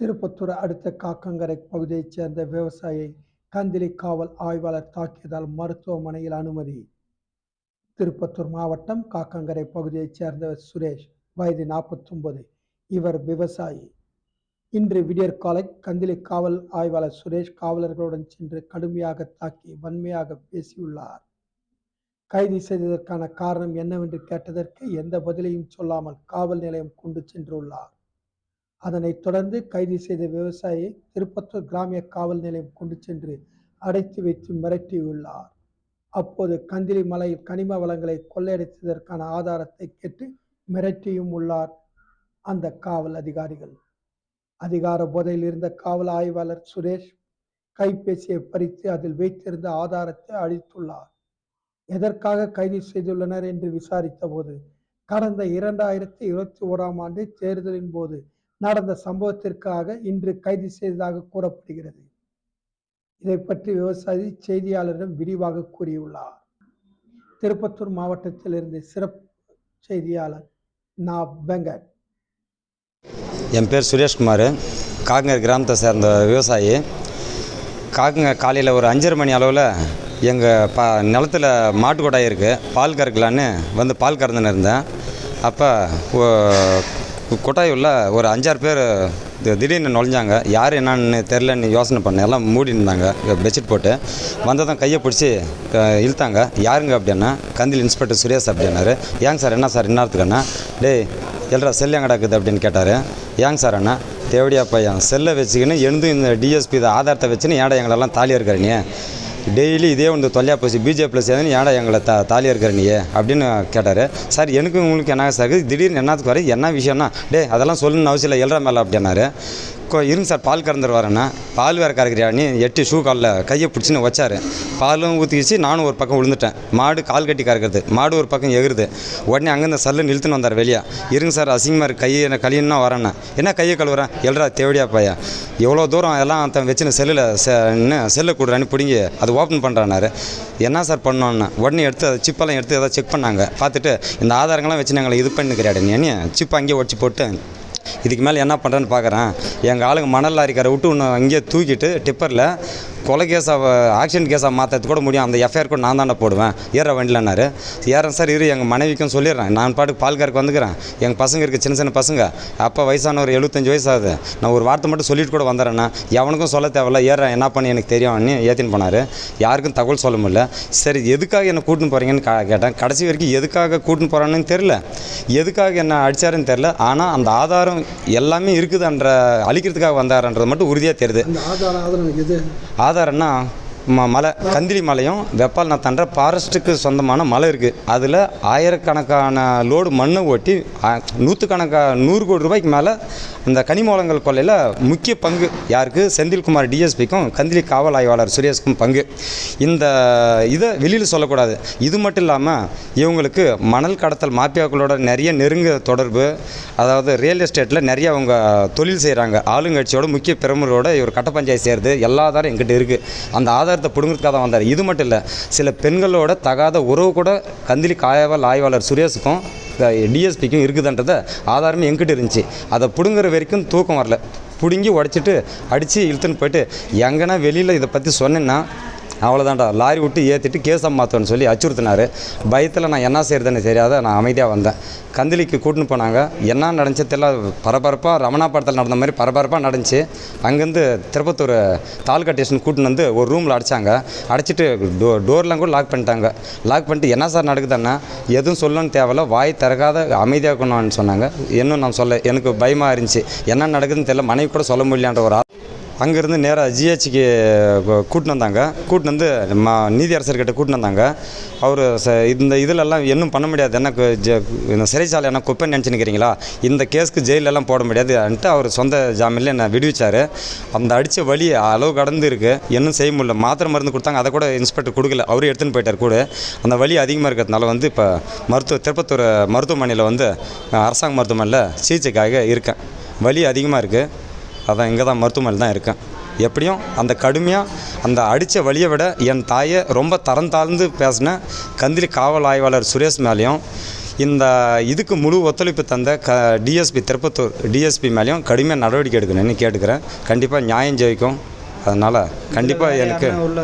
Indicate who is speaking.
Speaker 1: திருப்பத்தூர் அடுத்த காக்கங்கரை பகுதியைச் சேர்ந்த விவசாயி கந்திலி காவல் ஆய்வாளர் தாக்கியதால் மருத்துவமனையில் அனுமதி. திருப்பத்தூர் மாவட்டம் காக்கங்கரை பகுதியைச் சேர்ந்த சுரேஷ் வயது நாற்பத்தொன்பது. இவர் விவசாயி. இன்று விடியற்காலை கந்திலி காவல் ஆய்வாளர் சுரேஷ் காவலர்களுடன் சென்று கடுமையாக தாக்கி வன்மையாக பேசியுள்ளார். கைது செய்ததற்கான காரணம் என்னவென்று கேட்டதற்கு எந்த பதிலையும் சொல்லாமல் காவல் நிலையம் கொண்டு சென்றுள்ளார். அதனைத் தொடர்ந்து கைது செய்த விவசாயியை திருப்பத்தூர் கிராமிய காவல் நிலையம் கொண்டு சென்று அடைத்து வைத்து மிரட்டியுள்ளார். அப்போது கந்திலி மலையில் கனிம வளங்களை கொள்ளையடித்ததற்கான ஆதாரத்தை கேட்டு மிரட்டியும் உள்ளார் அந்த காவல் அதிகாரிகள். அதிகார போதையில் இருந்த காவல் ஆய்வாளர் சுரேஷ் கைபேசியை பறித்து அதில் வைத்திருந்த ஆதாரத்தை அழித்துள்ளார். எதற்காக கைது செய்துள்ளனர் என்று விசாரித்த போது கடந்த இரண்டாயிரத்தி இருபத்தி ஓராம் ஆண்டு தேர்தலின் போது நடந்த சம்பவத்திற்காக இன்று கைது செய்ததாக கூறப்படுகிறது. இதை பற்றி விவசாயி செய்தியாளரிடம் விரிவாக கூறியுள்ளார். திருப்பத்தூர் மாவட்டத்திலிருந்து சிறப்பு செய்தியாளர் நா வெங்கட்.
Speaker 2: என் பேர் சுரேஷ்குமார். காங்கர் கிராமத்தை சேர்ந்த விவசாயி. காக்கங்க காலையில் ஒரு அஞ்சரை மணி அளவில் எங்கள் ப நிலத்துல மாட்டுக்கொடாய் இருக்குது பால் கறக்கலான்னு வந்து பால் கறந்துன்னு இருந்தேன். அப்போ கொட்டாய் உள்ள ஒரு அஞ்சாறு பேர் திடீர்னு நுழைஞ்சாங்க. யார் என்னன்னு தெரிலன்னு யோசனை பண்ணேன் எல்லாம் மூடி இருந்தாங்க. பெட்ஷீட் போட்டு. வந்ததும் கையை பிடிச்சி இழுத்தாங்க. யாருங்க அப்படின்னா கந்தில் இன்ஸ்பெக்டர் சுரேஷ் அப்படின்னாரு. ஏங்க சார் என்ன சார் இன்னார்த்துக்குண்ணா டேய் எல்ரா செல் எங்கடா இருக்குது? அப்படின்னு கேட்டார். ஏங்க சார் அண்ணா தேவடியா பையன் செல்லை வச்சுக்கின்னு எழுந்து இந்த டிஎஸ்பி இதை ஆதாரத்தை வச்சுன்னு ஏடா எங்களெல்லாம் தாலியாக இருக்கிற நீ? டெய்லி இதே வந்து தொல்லையா போச்சு. பிஜேபியில் சேர்ந்து ஏடா எங்களை தா தாலியாக இருக்கிற நீ அப்படின்னு கேட்டார். சார் எனக்கு உங்களுக்கு என்ன சார் இருக்குது? திடீர்னு என்னத்துக்கு வர என்ன விஷயம்னா டே அதெல்லாம் சொல்லணும்னு அவசியம் இல்லை. எழுற மேலே அப்படின்னாரு. இருங்க சார் பால் கறந்துரு வரேன்னா பால் வேறு கறக்குறியா? நீ எட்டு ஷூ காலில் கையை பிடிச்சின்னு வச்சாரு. பாலும் ஊற்றிக்கிச்சு நானும் ஒரு பக்கம் விழுந்துட்டேன் மாடு கால் கட்டி கறக்குறது மாடு ஒரு பக்கம் எகுறுது உடனே அங்கேருந்து சல்லு நிறுத்துன்னு வந்தார் வெளியே. இருங்க சார் அசிங்கமாக இருக்குது கையை என்ன கழியன்னா வரேன்னா என்ன கையை கழுவுறேன் எல்லா தேவடியா பையன் எவ்வளோ தூரம் எல்லாம் அவன் வச்சுன்னு செல்லில் என்ன செல்லை கொடுறான்னு பிடிங்கி அது ஓப்பன் பண்ணுறானாரு என்ன சார் பண்ணோன்னு உடனே எடுத்து அதை சிப்பெல்லாம் எடுத்து எதாவது செக் பண்ணாங்க. பார்த்துட்டு இந்த ஆதாரங்கள்லாம் வச்சு நாங்கள் இது பண்ணிக்கிறாடு நீ? சிப்பை அங்கேயே உடச்சி போட்டு இதுக்கு மேலே என்ன பண்ணுறேன்னு பார்க்குறேன். எங்கள் ஆளுங்க மணல் லாரிக்காரை விட்டு இன்னும் அங்கேயே தூக்கிட்டு டிப்பரில் கொலை கேஸாக ஆக்சிடென்ட் கேஸாக மாற்றது கூட முடியும். அந்த எஃப்ஐஆர் கூட நான் தானே போடுவேன். ஏற வண்டிலன்னாரு. ஏறேன் சார் இரு எங்கள் மனைவிக்கும் சொல்லிடுறேன். நான் பாட்டுக்கு பால்காருக்கு வந்துக்கிறேன். எங்கள் பசங்க இருக்குது சின்ன சின்ன பசங்க. அப்போ வயசான ஒரு எழுபத்தஞ்சு வயசு ஆகுது. நான் ஒரு வார்த்தை மட்டும் சொல்லிட்டு கூட வந்துடுறேண்ணா எவனுக்கும் சொல்ல தேவையில்ல. ஏறேன் என்ன பண்ணி எனக்கு தெரியும்னு ஏற்றின்னு போனார். யாருக்கும் தகவல் சொல்ல முடியல. சரி எதுக்காக என்னை கூட்டின்னு போகிறீங்கன்னு கேட்டேன். கடைசி வரைக்கும் எதுக்காக கூட்டின்னு போகிறான்னு தெரில எதுக்காக என்ன அடிச்சாருன்னு தெரில ஆனால் அந்த ஆதாரம் எல்லாமே இருக்குதுன்ற அழிக்கிறதுக்காக வந்தாருன்றது மட்டும் உறுதியாக தெரியுது.
Speaker 1: ஆதாரம் இது
Speaker 2: ம மலை கந்திரி மலையும் வெப்பால் நத்தான்ற ஃபாரஸ்ட்டுக்கு சொந்தமான மலை இருக்குது அதில் ஆயிரக்கணக்கான லோடு மண்ணை ஓட்டி நூற்றுக்கணக்காக நூறு கோடி ரூபாய்க்கு மேலே அந்த கனிமூலங்கள் கொள்ளையில் முக்கிய பங்கு யாருக்கு? செந்தில்குமார் டிஎஸ்பிக்கும் கந்திலி காவல் ஆய்வாளர் சுரேஷ்க்கும் பங்கு. இந்த இதை வெளியில் சொல்லக்கூடாது. இது மட்டும் இல்லாமல் இவங்களுக்கு மணல் கடத்தல் மாஃபியாக்களோட நிறைய நெருங்க தொடர்பு அதாவது ரியல் எஸ்டேட்டில் நிறைய அவங்க தொழில் செய்கிறாங்க ஆளுங்கட்சியோட முக்கிய பிரமுகரோட இவர் கட்ட பஞ்சாயத்து சேருது எல்லா ஆதாரம் எங்கிட்ட இருக்குது அந்த அதிகாரத்தை பிடுங்கிறதுக்காக தான் வந்தார். இது மட்டும் இல்லை சில பெண்களோட தகாத உறவு கூட கந்திலி காயவால் ஆய்வாளர் சுரேஷுக்கும் டிஎஸ்பிக்கும் இருக்குதுன்றத ஆதாரமே எங்கிட்ட இருந்துச்சு. அதை பிடுங்குற வரைக்கும் தூக்கம் வரல. பிடுங்கி உடச்சிட்டு அடித்து இழுத்துன்னு போயிட்டு எங்கன்னா வெளியில் இதை பற்றி சொன்னேன்னா அவ்வளோதான்டா லாரி விட்டு ஏற்றிட்டு கேஸை மாற்றோன்னு சொல்லி அச்சுறுத்தினார். பயத்தில் நான் என்ன செய்கிறதுன்னு தெரியாத நான் அமைதியாக வந்தேன். கந்திலிக்கு கூட்டின்னு போனாங்க. என்ன நடந்துச்சு தெரியல. பரபரப்பாக ரமணா படத்தில் நடந்த மாதிரி பரபரப்பாக நடந்துச்சு. அங்கேருந்து திருப்பத்தூர் தாலுக்கா ஸ்டேஷன் கூட்டின்னு வந்து ஒரு ரூமில் அடைச்சாங்க. அடைச்சிட்டு டோ டோர்லாம் கூட லாக் பண்ணிட்டாங்க. லாக் பண்ணிட்டு என்ன சார் நடக்குதுன்னா எதுவும் சொல்லணும்னு தேவையில்ல. வாய் திறக்காத அமைதியாக இருக்கணும்னு சொன்னாங்க. இன்னும் நான் சொல்ல எனக்கு பயமாக இருந்துச்சு. என்ன நடக்குதுன்னு தெரியல. மனைவி கூட சொல்ல முடியலான்ற ஒரு ஆள் அங்கேருந்து நேராக ஜிஹெச்சுக்கு கூட்டின்னு வந்தாங்க. கூட்டின்னு வந்து மா நீதியரசர்கிட்ட கூட்டின்னு வந்தாங்க. அவர் ச இந்த இதிலெல்லாம் இன்னும் பண்ண முடியாது. என்ன இந்த சிறைச்சாலை என்ன குப்பைன்னு நினச்சினுக்கிறீங்களா இந்த கேஸ்க்கு ஜெயிலெல்லாம் போட முடியாதுன்ட்டு அவர் சொந்த ஜாமீனில் என்னை விடுவிச்சார். அந்த அடித்த வலி அளவு கடந்து இருக்குது இன்னும் செய்ய முடியல. மாத்திரை மருந்து கொடுத்தாங்க. அதை கூட இன்ஸ்பெக்டர் கொடுக்கல. அவரும் எடுத்துன்னு போயிட்டார் கூட. அந்த வலி அதிகமாக இருக்கிறதுனால வந்து இப்போ மருத்துவ திருப்பத்தூர் மருத்துவமனையில் வந்து அரசாங்க மருத்துவமனையில் சிகிச்சைக்காக இருக்கேன். வலி அதிகமாக இருக்குது அதான் இங்கே தான் மருத்துவமனையில் தான் இருக்கேன். எப்படியும் அந்த கடுமையாக அந்த அடித்த வழியை விட என் தாயை ரொம்ப தரம் தாழ்ந்து பேசின கந்திலி காவல் ஆய்வாளர் சுரேஷ் மேலேயும் இந்த இதுக்கு முழு ஒத்துழைப்பு தந்த க டிஎஸ்பி திருப்பத்தூர் டிஎஸ்பி மேலேயும் கடுமையாக நடவடிக்கை எடுக்கணும்னு கேட்டுக்கிறேன். கண்டிப்பாக நியாயம் ஜெயிக்கும். அதனால் கண்டிப்பாக எனக்கு உள்ள